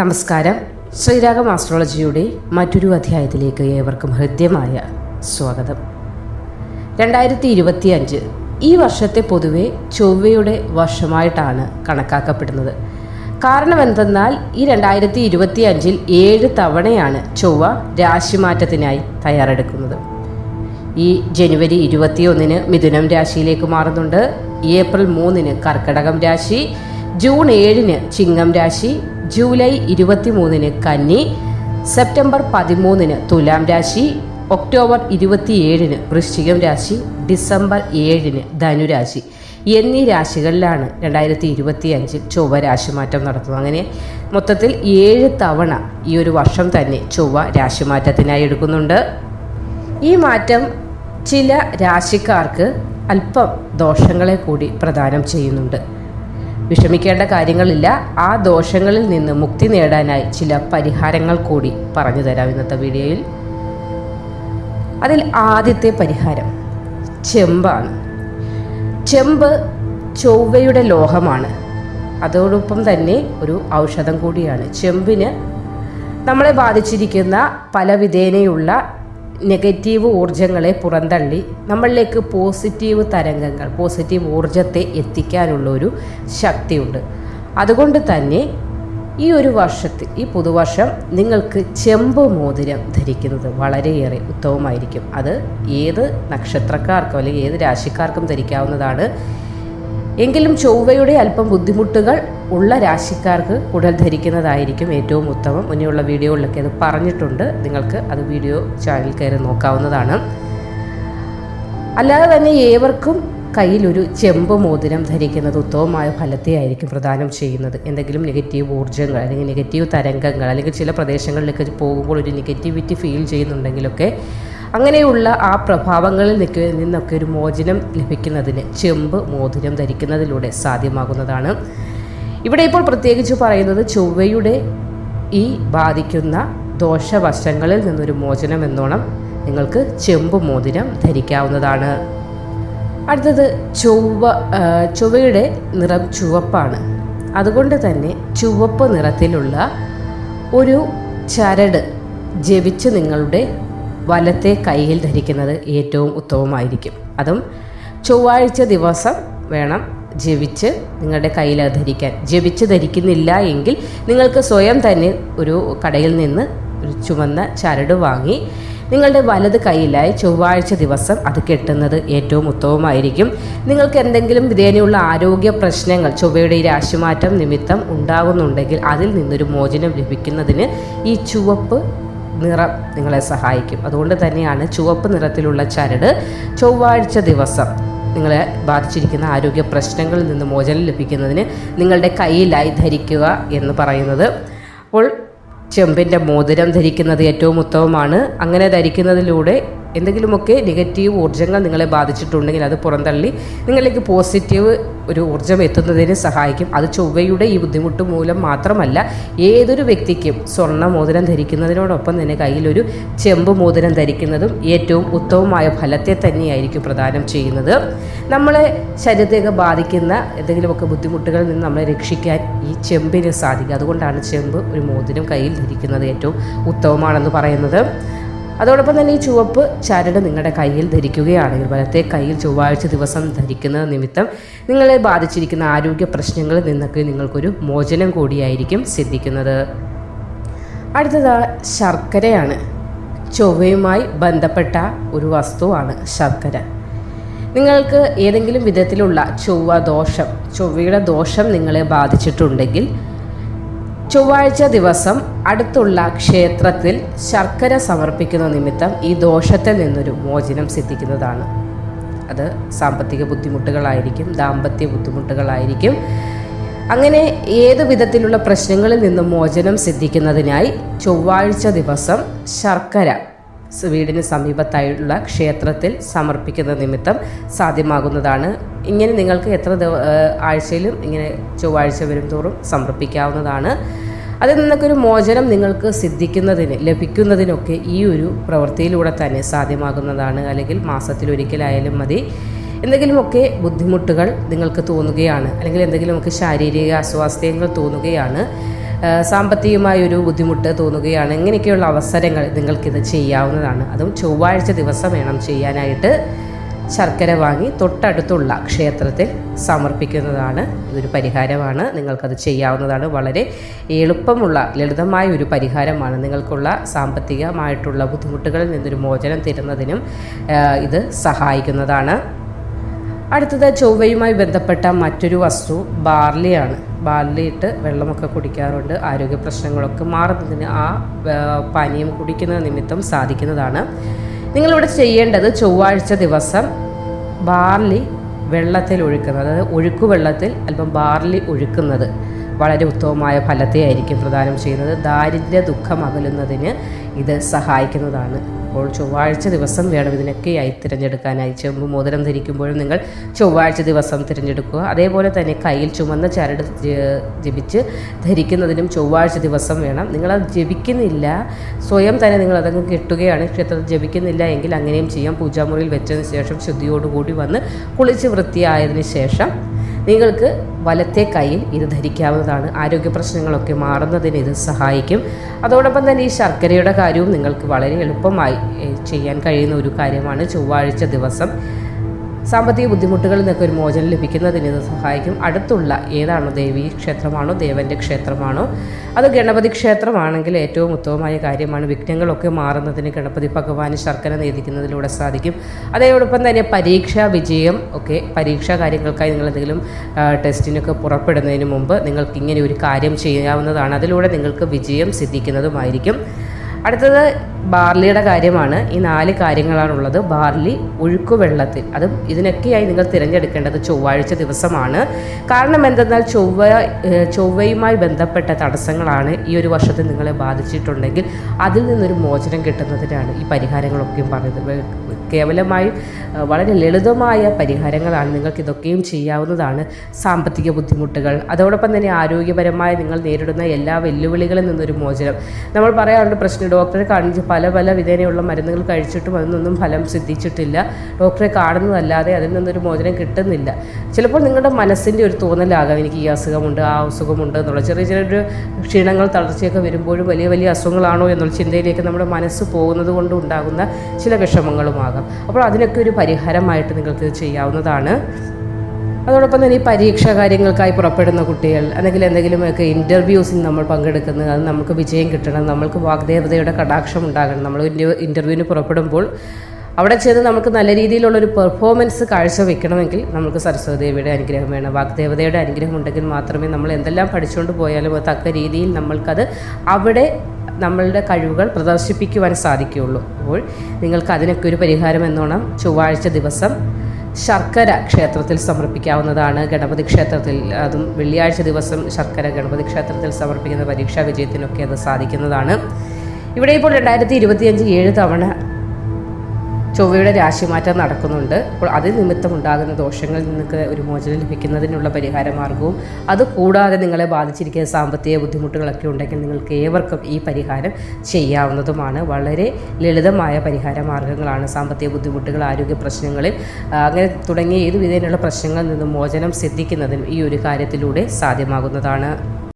നമസ്കാരം. ശ്രീരാഗം ആസ്ട്രോളജിയുടെ മറ്റൊരു അധ്യായത്തിലേക്ക് ഏവർക്കും ഹൃദ്യമായ സ്വാഗതം. രണ്ടായിരത്തി ഇരുപത്തി അഞ്ച് ഈ വർഷത്തെ പൊതുവെ ചൊവ്വയുടെ വർഷമായിട്ടാണ് കണക്കാക്കപ്പെടുന്നത്. കാരണം എന്തെന്നാൽ ഈ രണ്ടായിരത്തി ഇരുപത്തി അഞ്ചിൽ ഏഴ് തവണയാണ് ചൊവ്വ രാശിമാറ്റത്തിനായി തയ്യാറെടുക്കുന്നത്. ഈ ജനുവരി ഇരുപത്തിയൊന്നിന് മിഥുനം രാശിയിലേക്ക് മാറുന്നുണ്ട്. ഏപ്രിൽ മൂന്നിന് കർക്കടകം രാശി. ജൂൺ ഏഴിന് ചിങ്ങം രാശി ജൂലൈ ഇരുപത്തിമൂന്നിന് കന്നി സെപ്റ്റംബർ പതിമൂന്നിന് തുലാം രാശി ഒക്ടോബർ ഇരുപത്തിയേഴിന് വൃശ്ചികം രാശി ഡിസംബർ ഏഴിന് ധനുരാശി എന്നീ രാശികളിലാണ് രണ്ടായിരത്തി ഇരുപത്തി അഞ്ചിൽ ചൊവ്വ രാശിമാറ്റം നടത്തുന്നത്. അങ്ങനെ മൊത്തത്തിൽ ഏഴ് തവണ ഈ ഒരു വർഷം തന്നെ ചൊവ്വ രാശിമാറ്റത്തിനായി എടുക്കുന്നുണ്ട്. ഈ മാറ്റം ചില രാശിക്കാർക്ക് അല്പം ദോഷങ്ങളെ കൂടി പ്രദാനം ചെയ്യുന്നുണ്ട്. വിഷമിക്കേണ്ട കാര്യങ്ങളില്ല. ആ ദോഷങ്ങളിൽ നിന്ന് മുക്തി നേടാനായി ചില പരിഹാരങ്ങൾ കൂടി പറഞ്ഞു തരാം ഇന്നത്തെ വീഡിയോയിൽ. അതിൽ ആദ്യത്തെ പരിഹാരം ചെമ്പാണ്. ചെമ്പ് ചൊവ്വയുടെ ലോഹമാണ്. അതോടൊപ്പം തന്നെ ഒരു ഔഷധം കൂടിയാണ്. ചെമ്പിന് നമ്മളെ ബാധിച്ചിരിക്കുന്ന പല വിധേനയുള്ള നെഗറ്റീവ് ഊർജങ്ങളെ പുറന്തള്ളി നമ്മളിലേക്ക് പോസിറ്റീവ് തരംഗങ്ങൾ പോസിറ്റീവ് ഊർജത്തെ എത്തിക്കാനുള്ള ഒരു ശക്തിയുണ്ട്. അതുകൊണ്ട് തന്നെ ഈ ഒരു വർഷത്തിൽ ഈ പുതുവർഷം നിങ്ങൾക്ക് ചെമ്പ് മോതിരം ധരിക്കുന്നത് വളരെയേറെ ഉത്തമമായിരിക്കും. അത് ഏത് നക്ഷത്രക്കാർക്കും അല്ലെങ്കിൽ ഏത് രാശിക്കാർക്കും ധരിക്കാവുന്നതാണ്. എങ്കിലും ചൊവ്വയുടെ അല്പം ബുദ്ധിമുട്ടുകൾ ഉള്ള രാശിക്കാർക്ക് ഉടൽ ധരിക്കുന്നതായിരിക്കും ഏറ്റവും ഉത്തമം. മുന്നേയുള്ള വീഡിയോകളിലൊക്കെ അത് പറഞ്ഞിട്ടുണ്ട്. നിങ്ങൾക്ക് അത് വീഡിയോ ചാനൽ കയറി നോക്കാവുന്നതാണ്. അല്ലാതെ തന്നെ ഏവർക്കും കയ്യിലൊരു ചെമ്പ് മോതിരം ധരിക്കുന്നത് ഉത്തമമായ ഫലത്തെയായിരിക്കും പ്രദാനം ചെയ്യുന്നത്. എന്തെങ്കിലും നെഗറ്റീവ് ഊർജങ്ങൾ അല്ലെങ്കിൽ നെഗറ്റീവ് തരംഗങ്ങൾ അല്ലെങ്കിൽ ചില പ്രദേശങ്ങളിലേക്ക് പോകുമ്പോൾ ഒരു നെഗറ്റിവിറ്റി ഫീൽ ചെയ്യുന്നുണ്ടെങ്കിലൊക്കെ അങ്ങനെയുള്ള ആ പ്രഭാവങ്ങളിൽ നിൽക്ക നിന്നൊക്കെ ഒരു മോചനം ലഭിക്കുന്നതിന് ചെമ്പ് മോതിരം ധരിക്കുന്നതിലൂടെ സാധ്യമാകുന്നതാണ്. ഇവിടെ ഇപ്പോൾ പ്രത്യേകിച്ച് പറയുന്നത് ചൊവ്വയുടെ ഈ ബാധിക്കുന്ന ദോഷവശങ്ങളിൽ നിന്നൊരു മോചനം എന്നോണം നിങ്ങൾക്ക് ചെമ്പ് മോതിരം ധരിക്കാവുന്നതാണ്. അടുത്തത് ചൊവ്വ ചൊവ്വയുടെ നിറം ചുവപ്പാണ്. അതുകൊണ്ട് തന്നെ ചുവപ്പ് നിറത്തിലുള്ള ഒരു ചരട് ജപിച്ച് നിങ്ങളുടെ വലത്തെ കയ്യിൽ ധരിക്കുന്നത് ഏറ്റവും ഉത്തമമായിരിക്കും. അതും ചൊവ്വാഴ്ച ദിവസം വേണം ജപിച്ച് നിങ്ങളുടെ കയ്യിൽ അത് ധരിക്കാൻ. ജപിച്ച് ധരിക്കുന്നില്ല എങ്കിൽ നിങ്ങൾക്ക് സ്വയം തന്നെ ഒരു കടയിൽ നിന്ന് ഒരു ചുവന്ന ചരട് വാങ്ങി നിങ്ങളുടെ വലത് കൈയിലായി ചൊവ്വാഴ്ച ദിവസം അത് കെട്ടുന്നത് ഏറ്റവും ഉത്തമമായിരിക്കും. നിങ്ങൾക്ക് എന്തെങ്കിലും വിധേനയുള്ള ആരോഗ്യ പ്രശ്നങ്ങൾ ചൊവ്വയുടെ ഈ രാശിമാറ്റം നിമിത്തം ഉണ്ടാകുന്നുണ്ടെങ്കിൽ അതിൽ നിന്നൊരു മോചനം ലഭിക്കുന്നതിന് ഈ ചുവപ്പ് നിറം നിങ്ങളെ സഹായിക്കും. അതുകൊണ്ട് തന്നെയാണ് ചുവപ്പ് നിറത്തിലുള്ള ചരട് ചൊവ്വാഴ്ച ദിവസം നിങ്ങളെ ബാധിച്ചിരിക്കുന്ന ആരോഗ്യ പ്രശ്നങ്ങളിൽ നിന്ന് മോചനം ലഭിക്കുന്നതിന് നിങ്ങളുടെ കയ്യിലായി ധരിക്കുക എന്ന് പറയുന്നത്. അപ്പോൾ ചെമ്പിന്റെ മോതിരം ധരിക്കുന്നത് ഏറ്റവും ഉത്തമമാണ്. അങ്ങനെ ധരിക്കുന്നതിലൂടെ എന്തെങ്കിലുമൊക്കെ നെഗറ്റീവ് ഊർജങ്ങൾ നിങ്ങളെ ബാധിച്ചിട്ടുണ്ടെങ്കിൽ അത് പുറന്തള്ളി നിങ്ങളിലേക്ക് പോസിറ്റീവ് ഒരു ഊർജം എത്തുന്നതിന് സഹായിക്കും. അത് ചൊവ്വയുടെ ഈ ബുദ്ധിമുട്ട് മൂലം മാത്രമല്ല ഏതൊരു വ്യക്തിക്കും സ്വർണ മോതിരം ധരിക്കുന്നതിനോടൊപ്പം തന്നെ കയ്യിലൊരു ചെമ്പ് മോതിരം ധരിക്കുന്നതും ഏറ്റവും ഉത്തമമായ ഫലത്തെ തന്നെയായിരിക്കും പ്രദാനം ചെയ്യുന്നത്. നമ്മളെ ശരീരത്തെയൊക്കെ ബാധിക്കുന്ന എന്തെങ്കിലുമൊക്കെ ബുദ്ധിമുട്ടുകളിൽ നിന്ന് നമ്മളെ രക്ഷിക്കാൻ ഈ ചെമ്പിന് സാധിക്കും. അതുകൊണ്ടാണ് ചെമ്പ് ഒരു മോതിരം കയ്യിൽ ധരിക്കുന്നത് ഏറ്റവും ഉത്തമമാണെന്ന് പറയുന്നത്. അതോടൊപ്പം തന്നെ ഈ ചുവപ്പ് ചരട് നിങ്ങളുടെ കയ്യിൽ ധരിക്കുകയാണെങ്കിൽ വലത്തെ കയ്യിൽ ചൊവ്വാഴ്ച ദിവസം ധരിക്കുന്ന നിമിത്തം നിങ്ങളെ ബാധിച്ചിരിക്കുന്ന ആരോഗ്യ പ്രശ്നങ്ങളിൽ നിന്നൊക്കെ നിങ്ങൾക്കൊരു മോചനം കൂടിയായിരിക്കും സിദ്ധിക്കുന്നത്. അടുത്തത് ശർക്കരയാണ്. ചൊവ്വയുമായി ബന്ധപ്പെട്ട ഒരു വസ്തുവാണ് ശർക്കര. നിങ്ങൾക്ക് ഏതെങ്കിലും വിധത്തിലുള്ള ചൊവ്വ ദോഷം ചൊവ്വയുടെ ദോഷം നിങ്ങളെ ബാധിച്ചിട്ടുണ്ടെങ്കിൽ ചൊവ്വാഴ്ച ദിവസം അടുത്തുള്ള ക്ഷേത്രത്തിൽ ശർക്കര സമർപ്പിക്കുന്ന നിമിത്തം ഈ ദോഷത്തിൽ നിന്നൊരു മോചനം സിദ്ധിക്കുന്നതാണ്. അത് സാമ്പത്തിക ബുദ്ധിമുട്ടുകളായിരിക്കും ദാമ്പത്യ ബുദ്ധിമുട്ടുകളായിരിക്കും. അങ്ങനെ ഏത് വിധത്തിലുള്ള പ്രശ്നങ്ങളിൽ നിന്നും മോചനം സിദ്ധിക്കുന്നതിനായി ചൊവ്വാഴ്ച ദിവസം ശർക്കര വീടിന് സമീപത്തായുള്ള ക്ഷേത്രത്തിൽ സമർപ്പിക്കുന്ന നിമിത്തം സാധ്യമാകുന്നതാണ്. ഇങ്ങനെ നിങ്ങൾക്ക് എത്ര ആഴ്ചയിലും ഇങ്ങനെ ചൊവ്വാഴ്ച വരും തോറും സമർപ്പിക്കാവുന്നതാണ്. അതിൽ നിന്നൊക്കെ മോചനം നിങ്ങൾക്ക് സിദ്ധിക്കുന്നതിന് ലഭിക്കുന്നതിനൊക്കെ ഈ ഒരു പ്രവൃത്തിയിലൂടെ തന്നെ സാധ്യമാകുന്നതാണ്. അല്ലെങ്കിൽ മാസത്തിലൊരിക്കലായാലും മതി. എന്തെങ്കിലുമൊക്കെ ബുദ്ധിമുട്ടുകൾ നിങ്ങൾക്ക് തോന്നുകയാണ്. അല്ലെങ്കിൽ എന്തെങ്കിലുമൊക്കെ ശാരീരിക അസ്വാസ്ഥ്യങ്ങൾ തോന്നുകയാണ്. സാമ്പത്തികമായ ഒരു ബുദ്ധിമുട്ട് തോന്നുകയാണ്. ഇങ്ങനെയൊക്കെയുള്ള അവസരങ്ങൾ നിങ്ങൾക്കിത് ചെയ്യാവുന്നതാണ്. അതും ചൊവ്വാഴ്ച ദിവസം വേണം ചെയ്യാനായിട്ട്. ശർക്കര വാങ്ങി തൊട്ടടുത്തുള്ള ക്ഷേത്രത്തിൽ സമർപ്പിക്കുന്നതാണ് ഇതൊരു പരിഹാരമാണ്. നിങ്ങൾക്കത് ചെയ്യാവുന്നതാണ്. വളരെ എളുപ്പമുള്ള ലളിതമായ ഒരു പരിഹാരമാണ്. നിങ്ങൾക്കുള്ള സാമ്പത്തികമായിട്ടുള്ള ബുദ്ധിമുട്ടുകളിൽ നിന്നൊരു മോചനം തരുന്നതിനും ഇത് സഹായിക്കുന്നതാണ്. അടുത്തത് ചൊവ്വയുമായി ബന്ധപ്പെട്ട മറ്റൊരു വസ്തു ബാർലിയാണ്. ബാർലി ഇട്ട് വെള്ളമൊക്കെ കുടിക്കാറുണ്ട്. ആരോഗ്യ പ്രശ്നങ്ങളൊക്കെ മാറുന്നതിന് ആ പാനീയം കുടിക്കുന്ന നിമിത്തം സാധിക്കുന്നതാണ്. നിങ്ങളിവിടെ ചെയ്യേണ്ടത് ചൊവ്വാഴ്ച ദിവസം ബാർലി വെള്ളത്തിൽ ഒഴുക്കുന്നത്. അതായത് ഒഴുക്കു വെള്ളത്തിൽ അല്പം ബാർലി ഒഴുക്കുന്നത് വളരെ ഉത്തമമായ ഫലത്തെ ആയിരിക്കും പ്രദാനം ചെയ്യുന്നത്. ദാരിദ്ര്യ ദുഃഖം അകലുന്നതിന് ഇത് സഹായിക്കുന്നതാണ്. അപ്പോൾ ചൊവ്വാഴ്ച ദിവസം വേണം ഇതിനൊക്കെയായി തിരഞ്ഞെടുക്കാനായി. ചെമ്പ് മോതിരം ധരിക്കുമ്പോഴും നിങ്ങൾ ചൊവ്വാഴ്ച ദിവസം തിരഞ്ഞെടുക്കുക. അതേപോലെ തന്നെ കയ്യിൽ ചുമന്ന ചരട് ജപിച്ച് ധരിക്കുന്നതിനും ചൊവ്വാഴ്ച ദിവസം വേണം. നിങ്ങളത് ജപിക്കുന്നില്ല. സ്വയം തന്നെ നിങ്ങൾ അതങ്ങ് കെട്ടുകയാണ് ക്ഷേത്രത്തിൽ ജപിക്കുന്നില്ല എങ്കിൽ അങ്ങനെയും ചെയ്യാം. പൂജാമുറിയിൽ വെച്ചതിന് ശേഷം ശുദ്ധിയോടുകൂടി വന്ന് കുളിച്ച് വൃത്തിയായതിനു ശേഷം നിങ്ങൾക്ക് വലത്തെ കയ്യിൽ ഇത് ധരിക്കാവുന്നതാണ്. ആരോഗ്യ പ്രശ്നങ്ങളൊക്കെ മാറുന്നതിന് ഇത് സഹായിക്കും. അതോടൊപ്പം തന്നെ ഈ ശർക്കരയുടെ കാര്യവും നിങ്ങൾക്ക് വളരെ എളുപ്പമായി ചെയ്യാൻ കഴിയുന്ന ഒരു കാര്യമാണ് ചൊവ്വാഴ്ച ദിവസം. സാമ്പത്തിക ബുദ്ധിമുട്ടുകളിൽ നിന്നൊക്കെ ഒരു മോചനം ലഭിക്കുന്നതിന് ഇത് സഹായിക്കും. അടുത്തുള്ള ഏതാണോ ദേവീ ക്ഷേത്രമാണോ ദേവന്റെ ക്ഷേത്രമാണോ അത് ഗണപതി ക്ഷേത്രമാണെങ്കിൽ ഏറ്റവും ഉത്തമമായ കാര്യമാണ് വിഘ്നങ്ങളൊക്കെ മാറുന്നതിന് ഗണപതി ഭഗവാന് ശർക്കര നേതിക്കുന്നതിലൂടെ സാധിക്കും. അതോടൊപ്പം തന്നെ പരീക്ഷാ വിജയം ഒക്കെ പരീക്ഷാ കാര്യങ്ങൾക്കായി നിങ്ങൾ എന്തെങ്കിലും ടെസ്റ്റിനൊക്കെ പുറപ്പെടുന്നതിന് മുമ്പ് നിങ്ങൾക്ക് ഇങ്ങനെ ഒരു കാര്യം ചെയ്യാവുന്നതാണ്. അതിലൂടെ നിങ്ങൾക്ക് വിജയം സിദ്ധിക്കുന്നതുമായിരിക്കും. അടുത്തത് ബാർലിയുടെ കാര്യമാണ്. ഈ നാല് കാര്യങ്ങളാണുള്ളത്. ബാർലി ഒഴുക്കുവെള്ളത്തിൽ അത് ഇതിനൊക്കെയായി നിങ്ങൾ തിരഞ്ഞെടുക്കേണ്ടത് ചൊവ്വാഴ്ച ദിവസമാണ്. കാരണം എന്തെന്നാൽ ചൊവ്വ ചൊവ്വയുമായി ബന്ധപ്പെട്ട തടസ്സങ്ങളാണ് ഈ ഒരു വർഷത്തിൽ നിങ്ങളെ ബാധിച്ചിട്ടുണ്ടെങ്കിൽ അതിൽ നിന്നൊരു മോചനം കിട്ടുന്നതിനാണ് ഈ പരിഹാരങ്ങളൊക്കെയും പറയുന്നത് കേവലമായി വളരെ ലളിതമായ പരിഹാരങ്ങളാണ് നിങ്ങൾക്ക് ഇതൊക്കെയും ചെയ്യാവുന്നതാണ് സാമ്പത്തിക ബുദ്ധിമുട്ടുകൾ. അതോടൊപ്പം തന്നെ ആരോഗ്യപരമായി നിങ്ങൾ നേരിടുന്ന എല്ലാ വെല്ലുവിളികളിൽ നിന്നൊരു മോചനം. നമ്മൾ പറയാറുണ്ട് പ്രശ്നം ഡോക്ടറെ കാണിച്ച് പല പല വിധേനയുള്ള മരുന്നുകൾ കഴിച്ചിട്ടും അതിനൊന്നും ഫലം സിദ്ധിച്ചിട്ടില്ല. ഡോക്ടറെ കാണുന്നതല്ലാതെ അതിൽ നിന്നൊരു മോചനം കിട്ടുന്നില്ല. ചിലപ്പോൾ നിങ്ങളുടെ മനസ്സിന്റെ ഒരു തോന്നലാകാം എനിക്ക് ഈ അസുഖമുണ്ട് ആ അസുഖമുണ്ട് എന്നുള്ള ചെറിയ ചെറിയൊരു ക്ഷീണങ്ങൾ തളർച്ചയൊക്കെ വരുമ്പോഴും വലിയ വലിയ അസുഖങ്ങളാണോ എന്നുള്ള ചിന്തയിലേക്ക് നമ്മുടെ മനസ്സ് പോകുന്നത് കൊണ്ട് ഉണ്ടാകുന്ന ചില വിഷമങ്ങളുമാകാം. അപ്പോൾ അതിനൊക്കെ ഒരു പരിഹാരമായിട്ട് നിങ്ങൾക്ക് ചെയ്യാവുന്നതാണ്. അതോടൊപ്പം തന്നെ ഈ പരീക്ഷാ കാര്യങ്ങൾക്കായി പുറപ്പെടുന്ന കുട്ടികൾ അല്ലെങ്കിൽ എന്തെങ്കിലുമൊക്കെ ഇന്റർവ്യൂസിൽ നമ്മൾ പങ്കെടുക്കുന്നത് അത് നമുക്ക് വിജയം കിട്ടണം നമ്മൾക്ക് വാഗ്ദേവതയുടെ കടാക്ഷം ഉണ്ടാകണം. നമ്മൾ ഇന്റർവ്യൂവിന് പുറപ്പെടുമ്പോൾ അവിടെ ചെന്ന് നമുക്ക് നല്ല രീതിയിലുള്ള ഒരു പെർഫോമൻസ് കാഴ്ച കാഴ്ചവെക്കണമെങ്കിൽ നമുക്ക് സരസ്വതിദേവിയുടെ അനുഗ്രഹം വേണം. വാഗ്ദേവതയുടെ അനുഗ്രഹം ഉണ്ടെങ്കിൽ മാത്രമേ നമ്മൾ എന്തെല്ലാം പഠിച്ചുകൊണ്ട് പോയാലും തക്ക രീതിയിൽ നമ്മൾക്കത് അവിടെ നമ്മളുടെ കഴിവുകൾ പ്രദർശിപ്പിക്കുവാൻ സാധിക്കുകയുള്ളൂ. അപ്പോൾ നിങ്ങൾക്ക് അതിനൊക്കെ ഒരു പരിഹാരം എന്നോണം ചൊവ്വാഴ്ച ദിവസം ശർക്കര ക്ഷേത്രത്തിൽ സമർപ്പിക്കാവുന്നതാണ്. ഗണപതി ക്ഷേത്രത്തിൽ അതും വെള്ളിയാഴ്ച ദിവസം ശർക്കര ഗണപതി ക്ഷേത്രത്തിൽ സമർപ്പിക്കുന്ന പരീക്ഷാ വിജയത്തിനൊക്കെ അത് സാധിക്കുന്നതാണ്. ഇവിടെ ഇപ്പോൾ രണ്ടായിരത്തി ഇരുപത്തിയഞ്ച് ഏഴ് തവണ ചൊവ്വയുടെ രാശിമാറ്റം നടക്കുന്നുണ്ട്. അപ്പോൾ അതിൽ നിമിത്തം ഉണ്ടാകുന്ന ദോഷങ്ങളിൽ നിങ്ങൾക്ക് ഒരു മോചനം ലഭിക്കുന്നതിനുള്ള പരിഹാര മാർഗവും അത് കൂടാതെ നിങ്ങളെ ബാധിച്ചിരിക്കുന്ന സാമ്പത്തിക ബുദ്ധിമുട്ടുകളൊക്കെ ഉണ്ടെങ്കിൽ നിങ്ങൾക്ക് ഏവർക്കും ഈ പരിഹാരം ചെയ്യാവുന്നതുമാണ്. വളരെ ലളിതമായ പരിഹാര മാർഗങ്ങളാണ് സാമ്പത്തിക ബുദ്ധിമുട്ടുകൾ ആരോഗ്യ പ്രശ്നങ്ങളിൽ അങ്ങനെ തുടങ്ങിയ ഏതു വിധേനയുള്ള പ്രശ്നങ്ങളിൽ നിന്നും മോചനം സിദ്ധിക്കുന്നതിനും ഈ ഒരു കാര്യത്തിലൂടെ സാധ്യമാകുന്നതാണ്.